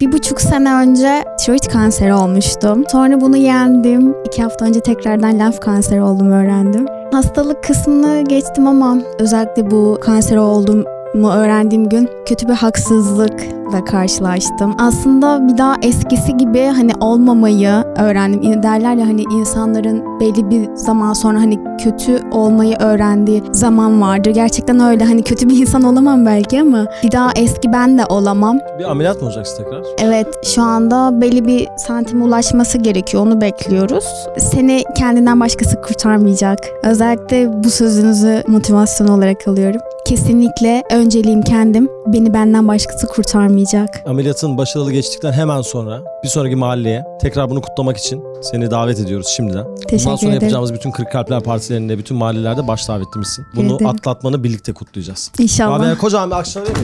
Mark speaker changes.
Speaker 1: Bir buçuk sene önce tiroid kanseri olmuştum. Sonra bunu yendim. İki hafta önce tekrardan lenf kanseri olduğumu öğrendim. Hastalık kısmını geçtim ama özellikle bu kanser olduğumu öğrendiğim gün kötü bir haksızlıkla karşılaştım. Aslında bir daha eskisi gibi hani olmamayı öğrendim. Derler ya hani insanların belli bir zaman sonra hani kötü olmayı öğrendiği zaman vardır. Gerçekten öyle hani kötü bir insan olamam belki ama bir daha eski ben de olamam.
Speaker 2: Bir ameliyat mı olacaksın tekrar?
Speaker 1: Evet şu anda belli bir santime ulaşması gerekiyor onu bekliyoruz. Seni kendinden başkası kurtarmayacak. Özellikle bu sözünüzü motivasyon olarak alıyorum. Kesinlikle önceliğim kendim. Beni benden başkası kurtarmayacak.
Speaker 2: Ameliyatın başarılı geçtikten hemen sonra bir sonraki mahalleye tekrar bunu kutlamak için seni davet ediyoruz şimdiden. Bundan
Speaker 1: Teşekkür
Speaker 2: sonra
Speaker 1: ederim.
Speaker 2: yapacağımız bütün 40 Kalpler Partilerinde, bütün mahallelerde baş davetlimizsin. Bunu
Speaker 1: ederim.
Speaker 2: atlatmanı birlikte kutlayacağız.
Speaker 1: İnşallah.
Speaker 2: Abi kocaman bir akşam misin?